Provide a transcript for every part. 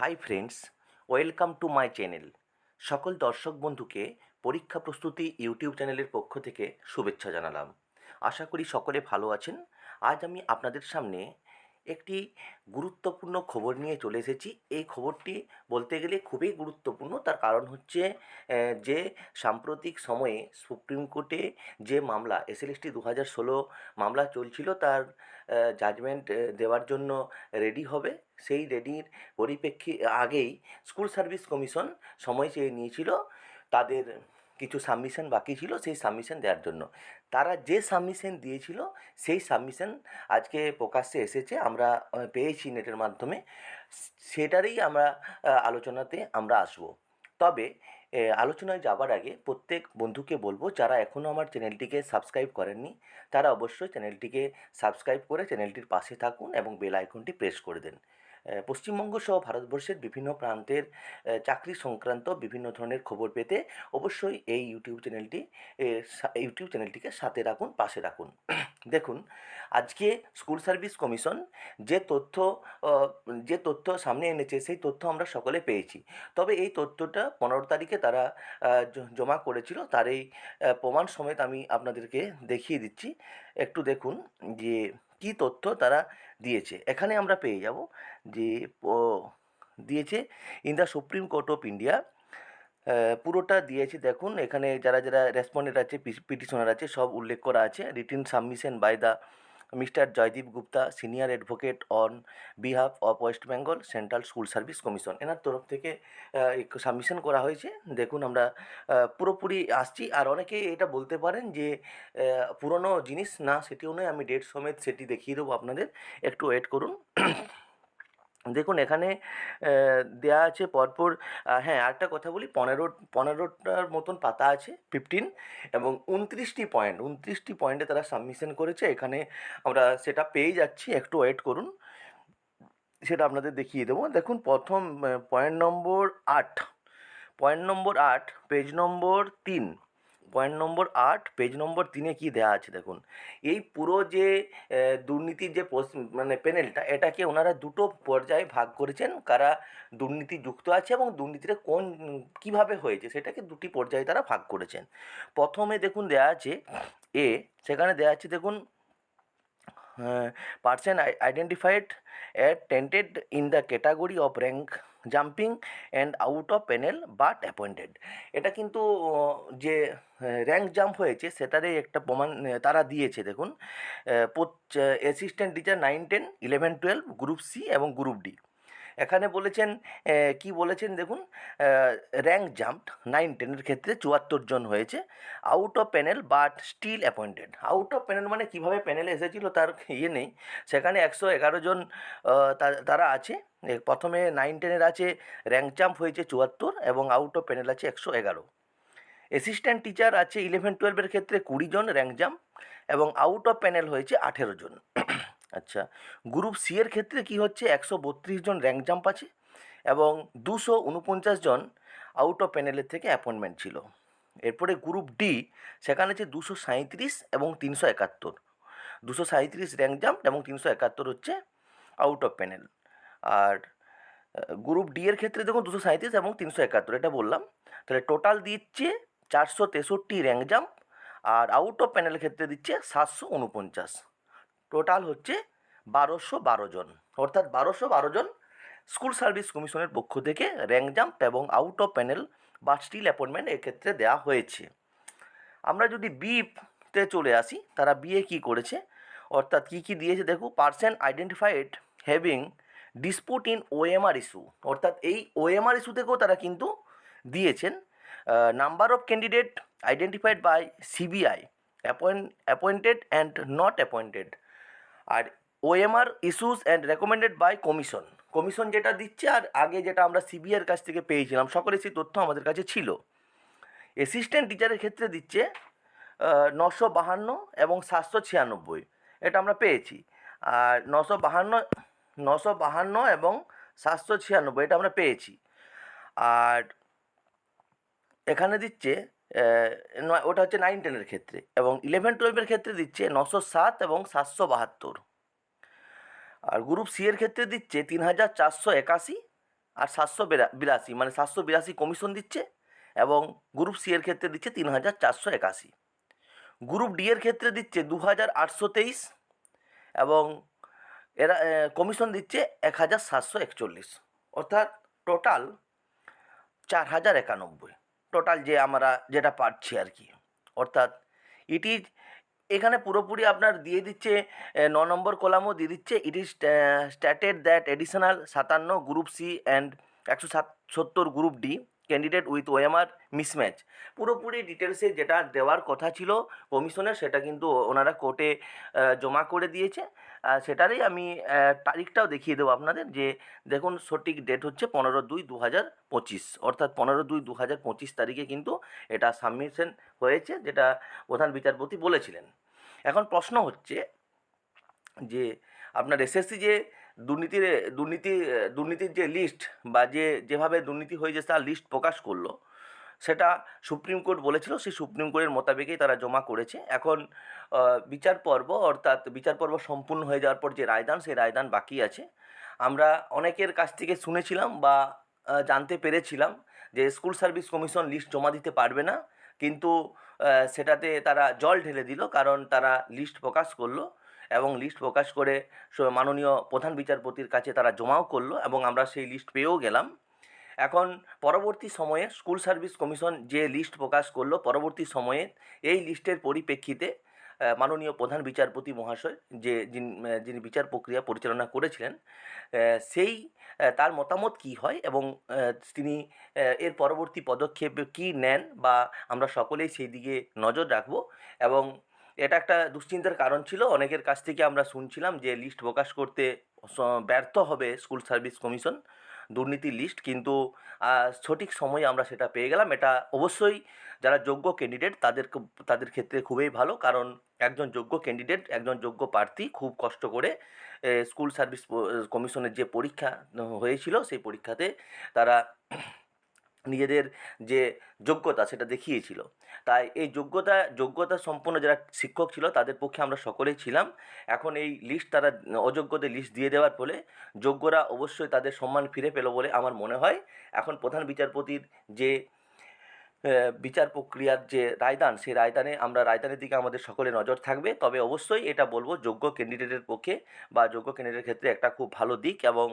Hi friends welcome to my channel সকল দর্শক বন্ধুকে পরীক্ষা প্রস্তুতি ইউটিউব চ্যানেলের পক্ষ থেকে শুভেচ্ছা জানালাম। আশা করি সকলে ভালো আছেন। আজ আমি আপনাদের সামনে একটি গুরুত্বপূর্ণ খবর নিয়ে চলে এসেছি। এই খবরটি বলতে গেলে খুবই গুরুত্বপূর্ণ। তার কারণ হচ্ছে যে সাম্প্রতিক সময়ে সুপ্রিম কোর্টে যে মামলা, এসএলএসটি দু হাজার ষোলো মামলা চলছিল, তার জাজমেন্ট দেওয়ার জন্য রেডি হবে। সেই রেডির পরিপ্রেক্ষি, আগেই স্কুল সার্ভিস কমিশন সময় চেয়ে নিয়েছিল। তাদের কিছু সাবমিশন বাকি ছিল, সেই সাবমিশন দেওয়ার জন্য। তারা যে সাবমিশন দিয়েছিল, সেই সাবমিশন আজকে প্রকাশ্যে এসেছে। আমরা পেয়েছি নেটের মাধ্যমে। সেটারই আমরা আলোচনাতে আমরা আসব। তবে আলোচনায় যাবার আগে প্রত্যেক বন্ধুকে বলব, যারা এখনও আমার চ্যানেলটিকে সাবস্ক্রাইব করেননি, তারা অবশ্যই চ্যানেলটিকে সাবস্ক্রাইব করে চ্যানেলটির পাশে থাকুন এবং বেল আইকনটি প্রেস করে দেন। পশ্চিমবঙ্গ সহ ভারতবর্ষের বিভিন্ন প্রান্তের চাকরি সংক্রান্ত বিভিন্ন ধরনের খবর পেতে অবশ্যই এই ইউটিউব চ্যানেলটি ইউটিউব চ্যানেলটিকে সাথে রাখুন, পাশে রাখুন। দেখুন, আজকে স্কুল সার্ভিস কমিশন যে তথ্য যে তথ্য সামনে এনেছে, সেই তথ্য আমরা সকলে পেয়েছি। তবে এই তথ্যটা পনেরো তারিখে তারা জমা করেছিল, তার এই প্রমাণ সমেত আমি আপনাদেরকে দেখিয়ে দিচ্ছি। একটু দেখুন যে কী তথ্য তারা দিয়েছে। এখানে আমরা পেয়ে যাব যে দিয়েছে in the supreme court of India পুরোটা দিয়েছে দেখুন, এখানে যারা যারা রেসপন্ডেন্ট আছে পিটিশনার আছে, সব উল্লেখ করা আছে written submission by the mister Joydeep Gupta, senior advocate on behalf of West Bengal, central school service commission. এনার তরফ থেকে সাবমিশন করা হয়েছে। দেখুন আমরা পুরোপুরি আসছি। আর অনেকে এটা বলতে পারেন যে পুরনো জিনিস না, সেটিও নয়। আমি ডেট সমেত সেটি দেখিয়ে দেবো আপনাদের। একটু ওয়েট করুন। দেখুন, এখানে দেয়া আছে পরপর হ্যাঁ আরেকটা কথা বলি, পনেরো, পনেরোটার মতন পাতা আছে ফিফটিন এবং উনত্রিশটি পয়েন্ট উনত্রিশটি পয়েন্টে তারা সাবমিশন করেছে, এখানে আমরা সেটা পেয়ে যাচ্ছি, একটু ওয়েট করুন, সেটা আপনাদের দেখিয়ে দেবো। দেখুন, প্রথম পয়েন্ট নম্বর আট পয়েন্ট নম্বর আট পেজ নম্বর তিন পয়েন্ট নম্বর আট পেজ নম্বর তিনে কি দেওয়া আছে দেখুন। এই পুরো যে দুর্নীতির যে মানে প্যানেলটা এটাকে ওনারা দুটো পর্যায়ে ভাগ করেছেন, কারা দুর্নীতি যুক্ত আছে এবং দুর্নীতিটা কোন, কীভাবে হয়েছে, সেটাকে দুটি পর্যায়ে তারা ভাগ করেছেন। প্রথমে দেখুন দেওয়া আছে, এ, সেখানে দেওয়া আছে দেখুন person identified at tainted in the category of rank jumping and out of panel but appointed এটা কিন্তু যে র্যাঙ্ক জাম্প হয়েছে সেটারই একটা প্রমাণ তারা দিয়েছে, দেখুন। Assistant teacher nine ten eleven twelve group C এবং গ্রুপ ডি এখানে বলেছেন কি বলেছেন দেখুন র্যাঙ্ক জাম্প নাইন টেনের ক্ষেত্রে চুয়াত্তর জন হয়েছে out of panel but still appointed out of panel মানে কীভাবে প্যানেলে এসেছিল তার ইয়ে নেই, সেখানে একশো এগারো জন তারা আছে প্রথমে নাইন টেনের আছে র্যাঙ্ক জাম্প হয়েছে চুয়াত্তর এবং আউট অফ প্যানেল আছে একশো এগারো। অ্যাসিস্ট্যান্ট টিচার আছে ইলেভেন টুয়েলভের ক্ষেত্রে কুড়ি জন র্যাঙ্ক জাম্প এবং আউট অফ প্যানেল হয়েছে আঠেরো জন। আচ্ছা গ্রুপ সি এর ক্ষেত্রে কি হচ্ছে? একশো বত্রিশ জন র্যাঙ্ক জাম্প আছে এবং দুশো উনপঞ্চাশ জন আউট অফ প্যানেলের থেকে অ্যাপয়েন্টমেন্ট ছিল। এরপরে গ্রুপ ডি সেখানে আছে দুশো সাঁইত্রিশ এবং তিনশো একাত্তর। দুশো সাঁইত্রিশ র্যাঙ্ক জাম্প এবং তিনশো একাত্তর হচ্ছে আউট অফ প্যানেল আর গ্রুপ ডি এর ক্ষেত্রে দেখুন দুশো সাঁইত্রিশ এবং তিনশো একাত্তর, এটা বললাম। তাহলে টোটাল দিচ্ছে চারশো তেষট্টি র্যাঙ্ক জাম্প আর আউট অফ প্যানেলের ক্ষেত্রে দিচ্ছে সাতশো উনপঞ্চাশ। টোটাল হচ্ছে বারোশো বারো জন। অর্থাৎ বারোশো বারো জন স্কুল সার্ভিস কমিশনের পক্ষ থেকে র্যাঙ্ক জাম্প এবং আউট অফ প্যানেল বা স্টিল অ্যাপয়েন্টমেন্ট এক্ষেত্রে দেওয়া হয়েছে। আমরা যদি বিতে চলে আসি, তারা বিয়ে কী করেছে? অর্থাৎ কী কী দিয়েছে দেখো person identified having dispute in OMR issue. অর্থাৎ এই ওএমআর ইস্যু থেকেও তারা কিন্তু দিয়েছেন number of candidate identified by CBI appoint appointed and not appointed. R OMR issues and recommended by commission commission যেটা দিচ্ছে আর আগে যেটা আমরা সিবিআইয়ের কাছ থেকে পেয়েছিলাম, সকলে সেই তথ্য আমাদের কাছে ছিল। অ্যাসিস্ট্যান্ট টিচারের ক্ষেত্রে দিচ্ছে নশো বাহান্ন এবং সাতশো ছিয়ানব্বই। এটা আমরা পেয়েছি। আর নশো বাহান্ন নশো বাহান্ন এবং সাতশো ছিয়ানব্বই, এটা আমরা পেয়েছি। আর এখানে দিচ্ছে ওটা হচ্ছে নাইন টেনের ক্ষেত্রে এবং ইলেভেন টুয়েলভের ক্ষেত্রে দিচ্ছে নশো সাত এবং সাতশো বাহাত্তর। আর গ্রুপ সি এর ক্ষেত্রে দিচ্ছে তিন হাজার চারশো একাশি আর সাতশো বিরাশি মানে সাতশো বিরাশি কমিশন দিচ্ছে এবং গ্রুপ সি এর ক্ষেত্রে দিচ্ছে তিন হাজার চারশো একাশি। গ্রুপ ডি এর ক্ষেত্রে দিচ্ছে দু হাজার আটশো তেইশ এবং এরা কমিশন দিচ্ছে এক হাজার সাতশো একচল্লিশ। অর্থাৎ টোটাল চার হাজার একানব্বই। টোটাল যে আমরা যেটা পাচ্ছি আর কি। অর্থাৎ ইট ইজ এখানে পুরোপুরি আপনার দিয়ে দিচ্ছে ন নম্বর কলামও দিয়ে দিচ্ছে it is stated that additional সাতান্ন গ্রুপ সি অ্যান্ড একশো সাত, সত্তর group D candidate with OMR mismatch পুরোপুরি ডিটেলসে যেটা দেওয়ার কথা ছিল কমিশনের সেটা কিন্তু ওনারা কোর্টে জমা করে দিয়েছে। সেটারই আমি তারিখটাও দেখিয়ে দেবো আপনাদের যে, দেখুন সঠিক ডেট হচ্ছে পনেরো দুই দু হাজার পঁচিশ। অর্থাৎ পনেরো দুই দু হাজার পঁচিশ তারিখে কিন্তু এটা সাবমিশন হয়েছে, যেটা প্রধান বিচারপতি বলেছিলেন। এখন প্রশ্ন হচ্ছে যে, আপনার এসএসসি যে দুর্নীতির, দুর্নীতি, দুর্নীতির যে লিস্ট বা যে, যেভাবে দুর্নীতি হয়েছে তার লিস্ট প্রকাশ করল সেটা সুপ্রিম কোর্ট বলেছিল, সেই সুপ্রিম কোর্টের মোতাবেকেই তারা জমা করেছে। এখন বিচার পর্ব, অর্থাৎ বিচার পর্ব সম্পূর্ণ হয়ে যাওয়ার পর যে রায়দান, সেই রায়দান বাকি আছে। আমরা অনেকের কাছ থেকে শুনেছিলাম বা জানতে পেরেছিলাম যে স্কুল সার্ভিস কমিশন লিস্ট জমা দিতে পারবে না। কিন্তু সেটাতে তারা জল ঢেলে দিল কারণ তারা লিস্ট প্রকাশ করল এবং লিস্ট প্রকাশ করে মাননীয় প্রধান বিচারপতির কাছে তারা জমাও করল এবং আমরা সেই লিস্ট পেয়েও গেলাম। এখন পরবর্তী সময়ে স্কুল সার্ভিস কমিশন যে লিস্ট প্রকাশ করল, পরবর্তী সময়ে এই লিস্টের পরিপ্রেক্ষিতে মাননীয় প্রধান বিচারপতি মহাশয় যে যিনি বিচার প্রক্রিয়া পরিচালনা করেছিলেন সেই তার মতামত কী হয় এবং তিনি এর পরবর্তী পদক্ষেপ কী নেন বা আমরা সকলেই সেই দিকে নজর রাখব এবং এটা একটা দুশ্চিন্তার কারণ ছিল। অনেকের কাছ থেকে আমরা শুনছিলাম যে লিস্ট প্রকাশ করতে ব্যর্থ হবে স্কুল সার্ভিস কমিশন। দুর্নীতির লিস্ট কিন্তু সঠিক সময়ে আমরা সেটা পেয়ে গেলাম। এটা অবশ্যই যারা যোগ্য ক্যান্ডিডেট তাদের তাদের ক্ষেত্রে খুবই ভালো। কারণ একজন যোগ্য ক্যান্ডিডেট একজন যোগ্য প্রার্থী খুব কষ্ট করে স্কুল সার্ভিস কমিশনের যে পরীক্ষা, হয়েছিল সেই পরীক্ষাতে তারা নিজেদের যে যোগ্যতা সেটা দেখিয়েছিল। তাই এই যোগ্যতা যোগ্যতা সম্পন্ন যারা শিক্ষক ছিল তাদের পক্ষে আমরা সকলেই ছিলাম। এখন এই লিস্ট তারা অযোগ্যদের লিস্ট দিয়ে দেওয়ার ফলে যোগ্যরা অবশ্যই তাদের সম্মান ফিরে পেল বলে আমার মনে হয়। এখন প্রধান বিচারপতির যে বিচার প্রক্রিয়ার যে রায়দান, সেই রায়দানে আমরা, রায়দানের দিকে আমাদের সকলে নজর থাকবে। তবে অবশ্যই এটা বলব, যোগ্য ক্যান্ডিডেটের পক্ষে বা যোগ্য ক্যান্ডিডেটের ক্ষেত্রে একটা খুব ভালো দিক এবং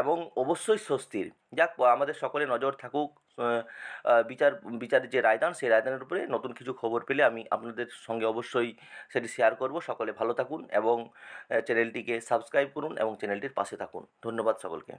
এবং অবশ্যই স্বস্তির। যাক, আমাদের সকলে নজর থাকুক বিচার, বিচারের যে রায়দান, সেই রায়দানের উপরে নতুন কিছু খবর পেলে আমি আপনাদের সঙ্গে অবশ্যই সেটি শেয়ার করব। সকলে ভালো থাকুন এবং চ্যানেলটিকে সাবস্ক্রাইব করুন এবং চ্যানেলটির পাশে থাকুন। ধন্যবাদ সকলকে।